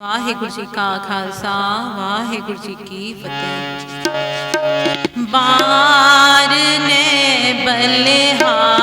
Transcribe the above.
ਵਾਹਿਗੁਰੂ ਜੀ ਕਾ ਖਾਲਸਾ ਵਾਹਿਗੁਰੂ ਜੀ ਕੀ ਫਤਿਹ। ਬਾਰ ਨੇ ਬਲਿਹਾਰ